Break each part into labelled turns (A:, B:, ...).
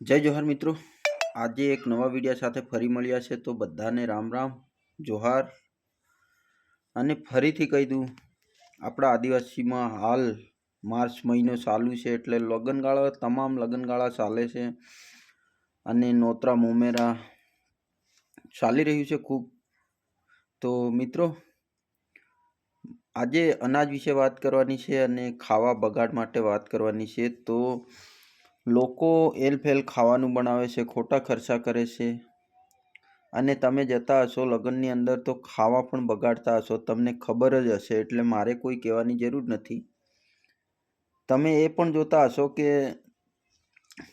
A: જય જોહાર મિત્રો. આજે એક નવા વિડીયા સાથે ફરી મળ્યા છે, તો બધાને રામ રામ, જોહાર. અને ફરીથી કહી દઉં, આપણા આદિવાસીમાં હાલ માર્ચ મહિનો ચાલુ છે, એટલે લગ્નગાળા, તમામ લગ્નગાળા ચાલે છે. અને નોતરા મોમેરા ચાલી રહ્યું છે ખૂબ. તો મિત્રો, આજે અનાજ વિશે વાત કરવાની છે અને ખાવા બગાડ માટે વાત કરવાની છે, તો લોકો એલફેલ ખાવાનું બનાવે છે, ખોટા ખર્ચા કરે છે. અને તમે જતા હશો લગ્નની અંદર તો ખાવા પણ બગાડતા હશો, તમને ખબર જ હશે એટલે મારે કોઈ કહેવાની જરૂર નથી. તમે એ પણ જોતા હશો કે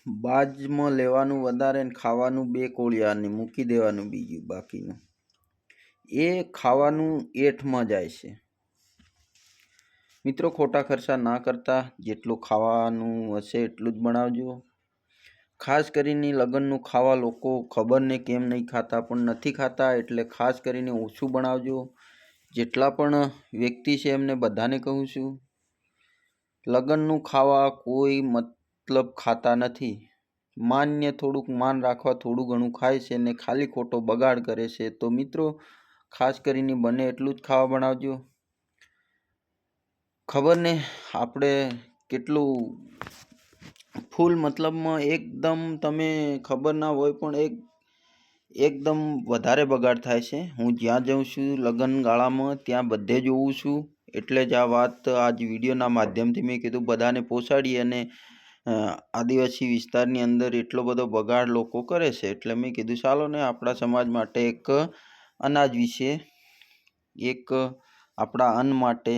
A: બાજમાં લેવાનું વધારે ને ખાવાનું બે કોળિયાને મૂકી દેવાનું બીજું બાકીનું. એ ખાવાનું એઠમાં જાય છે. મિત્રો, ખોટા ખર્ચા ના કરતા જેટલું ખાવાનું હશે એટલું જ બનાવજો. ખાસ કરીને લગ્નનું ખાવા લોકો ખબર ને કેમ નહીં ખાતા, પણ નથી ખાતા એટલે ખાસ કરીને ઓછું બનાવજો. જેટલા પણ વ્યક્તિ છે એમને બધાને કહું છું, લગ્નનું ખાવા કોઈ મતલબ ખાતા નથી. માન્ય થોડુંક માન રાખવા થોડું ઘણું ખાય છે ને ખાલી ખોટો બગાડ કરે છે. તો મિત્રો, ખાસ કરીને બને એટલું જ ખાવા બનાવજો. ખબર ને આપણે કેટલું ફૂલ મતલબમાં એકદમ તમે ખબર ના હોય, પણ એક, એકદમ વધારે બગાડ થાય છે. હું જ્યાં જાઉં છું, લગ્ન ગાળામાં, ત્યાં બધે જોઉં છું. એટલે જ આ વાત આજ વિડીયોના માધ્યમથી મેં કીધું, બધાને પોસાડી અને આદિવાસી વિસ્તારની અંદર એટલો બધો બગાડ લોકો કરે છે. એટલે મેં કીધું, ચાલો ને આપણા સમાજ માટે એક અનાજ વિશે, એક આપણા અન્ન માટે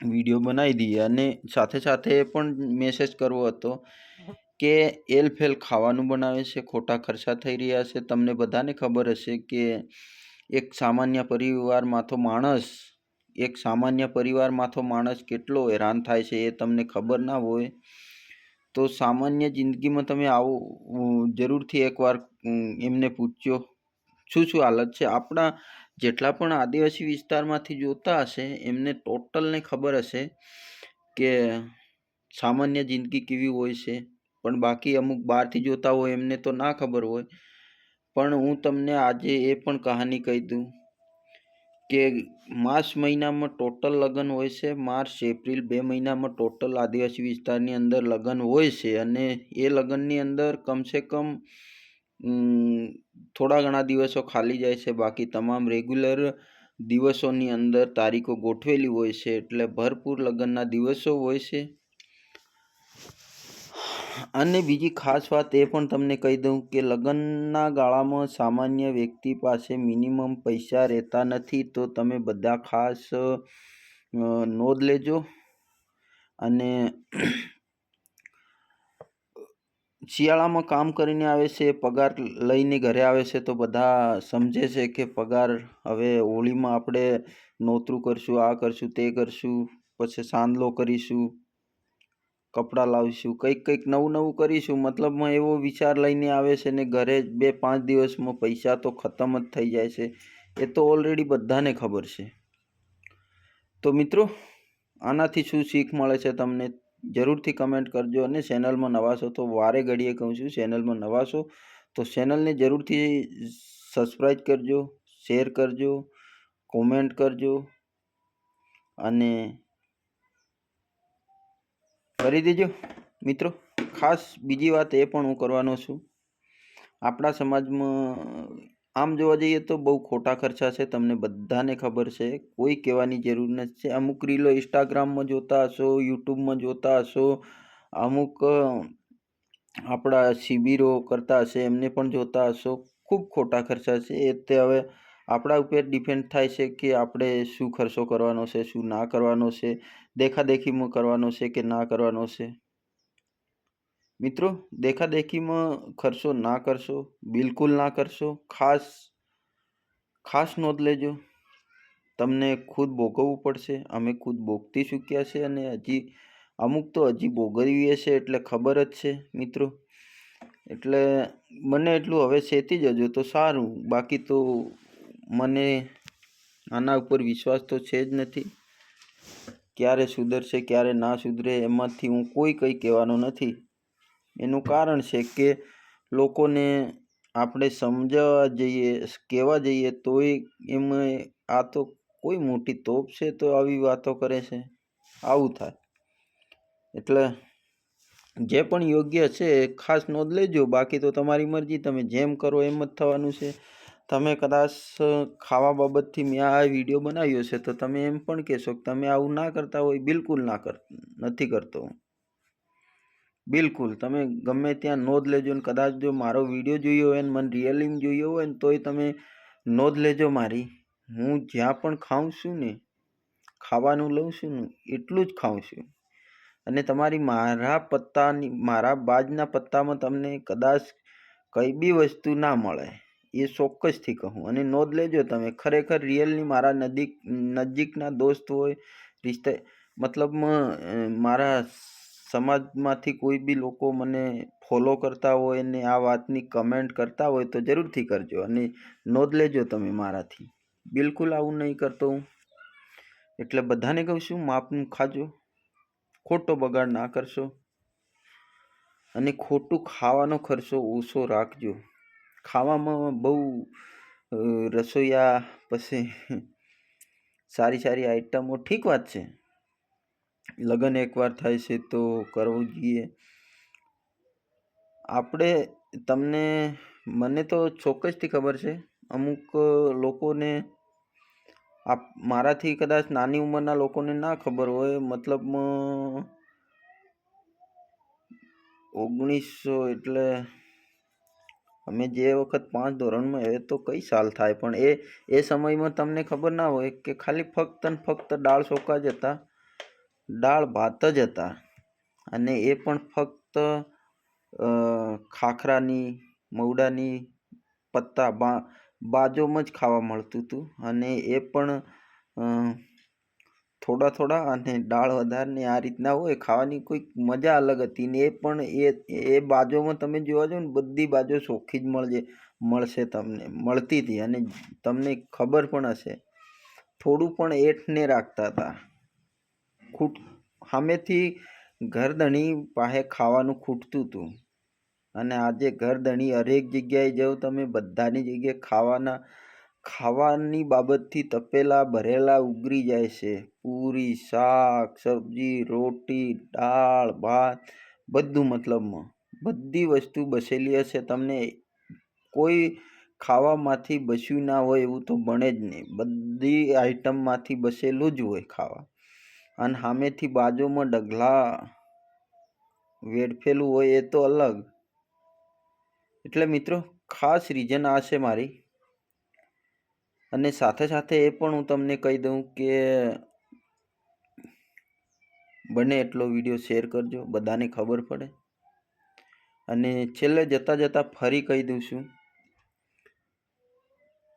A: વીડિયો બનાવી દઈએ અને સાથે સાથે એ પણ મેસેજ કરવો હતો કે એલફેલ ખાવાનું બનાવે છે ખોટા ખર્ચા થઈ રહ્યા છે. તમને બધાને ખબર હશે કે એક સામાન્ય પરિવારમાં તો માણસ એક સામાન્ય પરિવારમાં તો માણસ કેટલો હેરાન થાય છે એ તમને ખબર ના હોય તો સામાન્ય જિંદગીમાં તમે આવો જરૂરથી એકવાર એમને પૂછજો. શું શું હાલત છે? આપણા જેટલા પણ આદિવાસી વિસ્તારમાંથી જોતા હશે, એમને ટોટલને ખબર હશે કે સામાન્ય જિંદગી કેવી હોય છે. પણ બાકી અમુક બહારથી જોતા હોય એમને તો ના ખબર હોય. પણ હું તમને આજે એ પણ કહાની કહી દઉં કે માર્ચ મહિનામાં ટોટલ લગ્ન હોય છે, માર્ચ, એપ્રિલ બે મહિનામાં ટોટલ આદિવાસી વિસ્તારની અંદર લગ્ન હોય છે અને એ લગ્નની અંદર કમસે કમ થોડા ઘણા દિવસો ખાલી જાય છે. બાકી તમામ રેગ્યુલર દિવસોની અંદર તારીખો ગોઠવેલી હોય છે. એટલે ભરપૂર લગ્નના દિવસો હોય છે. અને બીજી ખાસ વાત એ પણ તમને કહી દઉં કે લગ્નના ગાળામાં સામાન્ય વ્યક્તિ પાસે મિનિમમ પૈસા રહેતા નથી. તો તમે બધા ખાસ નોંધ લેજો. અને શિયાળામાં કામ કરીને આવે છે, પગાર લઈને ઘરે આવે છે તો બધા સમજે છે કે પગાર હવે હોળીમાં આપણે નોતરું કરશું, આ કરશું, તે કરશું, પછી સાંદલો કરીશું, કપડાં લાવીશું, કંઈક કંઈક નવું નવું કરીશું. મતલબમાં એવો વિચાર લઈને આવે છે ને ઘરે બે પાંચ દિવસમાં પૈસા તો ખતમ જ થઈ જાય છે. એ તો ઓલરેડી બધાને ખબર છે. તો મિત્રો, આનાથી શું શીખ મળે છે તમને? જરૂરથી કમેન્ટ કરજો અને ચેનલમાં નવા છો તો વારે ઘડીએ કહું છું ચેનલમાં નવા છો તો ચેનલને જરૂરથી સબસ્ક્રાઈબ કરજો શેર કરજો કોમેન્ટ કરજો અને કરી દેજો. મિત્રો, ખાસ બીજી વાત એ પણ હું કરવાનો છું. આપણા સમાજમાં આમ જોવા જઈએ તો બહુ ખોટા ખર્ચા છે, તમને બધાને ખબર છે. કોઈ કહેવાની જરૂર નથી અમુક રીલો ઇન્સ્ટાગ્રામમાં જોતા હશો યુટ્યુબમાં જોતા હશો, અમુક આપણા શિબિરો કરતા હશે, એમને પણ જોતા હશો. ખૂબ ખોટા ખર્ચા છે. એ તે હવે આપણા ઉપર ડિપેન્ડ થાય છે કે આપણે શું ખર્ચો કરવાનો છે, શું ના કરવાનો છે, દેખાદેખીમાં કરવાનો છે કે ના કરવાનો છે. મિત્રો, દેખાદેખીમાં ખર્ચો ના કરશો, બિલકુલ ના કરશો. ખાસ ખાસ નોંધ લેજો, તમને ખુદ ભોગવવું પડશે. અમે ખુદ ભોગતી ચૂક્યા છે અને હજી, અમુક તો હજી ભોગવીએ છે એટલે ખબર જ છે, મિત્રો. એટલે મને એટલું હવે સેતી જજો તો સારું. બાકી તો મને આના ઉપર વિશ્વાસ તો છે જ નથી. ક્યારે સુધરશે, ક્યારે ના સુધરે, એમાંથી હું કોઈ કંઈ કહેવાનો નથી. એનું કારણ છે કે લોકોને આપણે સમજાવવા જઈએ, કહેવા જઈએ, તોય એમાં આ તો કોઈ મોટી તોપ છે તો આવી વાતો કરે છે. આવું થાય. એટલે જે પણ યોગ્ય છે ખાસ નોંધ લેજો. બાકી તો તમારી મરજી. તમે જેમ કરો એમ જ થવાનું છે. તમે કદાચ ખાવા બાબતથી મેં આ વીડિયો બનાવ્યો છે તો તમે એમ પણ કહેશો કે તમે આવું ના કરતા હોય. બિલકુલ ના કર, નથી કરતો બિલકુલ, તમે ગમે ત્યાં નોંધ લેજો ને કદાચ જો મારો વીડિયો જોયો હોય ને, મને રિયલીમાં જોયો હોય ને, તોય તમે નોંધ લેજો મારી. હું જ્યાં પણ ખાઉં છું ને, ખાવાનું લઉં છું ને, એટલું જ ખાઉં છું. અને તમારી મારા પત્તાની, મારા બાજના પત્તામાં તમને કદાચ કઈ બી વસ્તુ ના મળે, એ ચોક્કસથી કહું. અને નોંધ લેજો તમે, ખરેખર રિયલની મારા નજીક નજીકના દોસ્ત હોય, રિશ્તે, મતલબમાં મારા સમાજમાંથી કોઈ બી લોકો મને ફોલો કરતા હોય ને આ વાતની કમેન્ટ કરતા હોય તો જરૂરથી કરજો અને નોંધ લેજો તમે મારાથી. બિલકુલ આવું નહીં કરતો હું. એટલે બધાને કહું છું, માપનું ખાજો. ખોટો બગાડ ના કરશો. અને ખોટું ખાવાનો ખર્ચો ઓછો રાખજો. ખાવામાં બહુ રસોઈયા પછી, સારી સારી આઈટમો ઠીક વાત છે. લગ્ન એકવાર થાય છે તો કરવું જોઈએ. આપણે તમને, મને તો ચોક્કસથી ખબર છે, અમુક લોકોને, આપ, મારાથી કદાચ નાની ઉંમરના લોકોને ના ખબર હોય મતલબ ઓગણીસો એટલે અમે જે વખત પાંચ ધોરણમાં એ તો કઈ સાલ થાય, પણ એ એ સમયમાં તમને ખબર ના હોય કે ખાલી ફક્ત ને ફક્ત દાળ ચોખા જ હતા દાળ ભાત જ હતા. અને એ પણ ફક્ત ખાખરાની, મવડાની પત્તા બા, બાજુમાં જ ખાવા મળતું હતું. અને એ પણ થોડા થોડા અને દાળ વધારને આ રીતના હોય, ખાવાની કોઈક મજા અલગ હતી. ને એ પણ એ એ બાજુમાં તમે જોવા જાઓ ને, બધી બાજુ ચોખ્ખી જ મળજે, મળશે તમને, મળતી હતી. અને તમને ખબર પણ હશે. થોડું પણ એઠને રાખતા હતા. ખૂટ, સામેથી ઘરધણી પાસે ખાવાનું ખૂટતું હતું. અને આજે ઘરધણી હરેક જગ્યાએ જાઓ તમે બધાની જગ્યાએ ખાવાના, ખાવાની બાબતથી તપેલા, ભરેલા, ઉગરી જાય છે. પૂરી, શાક, સબ્જી, રોટી, દાળ, ભાત, બધું મતલબમાં. બધી વસ્તુ બસેલી હશે, તમને કોઈ ખાવામાંથી બસ્યું ના હોય એવું તો બને જ નહીં. બધી આઈટમમાંથી બસેલું જ હોય ખાવા. અને સામેથી બાજુમાં ડગલા વેડફેલું હોય એ તો અલગ. એટલે મિત્રો, ખાસ રીઝન આ છે મારી. અને સાથે સાથે એ પણ હું તમને કહી દઉં કે બને એટલો વીડિયો શેર કરજો, બધાને ખબર પડે. અને છેલ્લે જતાં જતાં ફરી કહી દઉં છું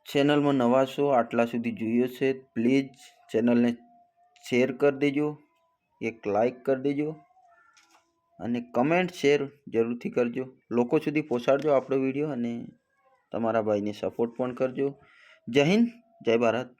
A: ચેનલમાં નવા શો આટલા સુધી જોયો છે પ્લીઝ ચેનલને શેર કરી દેજો, એક લાઈક કરી દેજો અને કમેન્ટ શેર જરૂરથી કરજો. લોકો સુધી પહોંચાડજો આપણો વીડિયો અને તમારા ભાઈને સપોર્ટ પણ કરજો. જય હિન્દ, જય ભારત.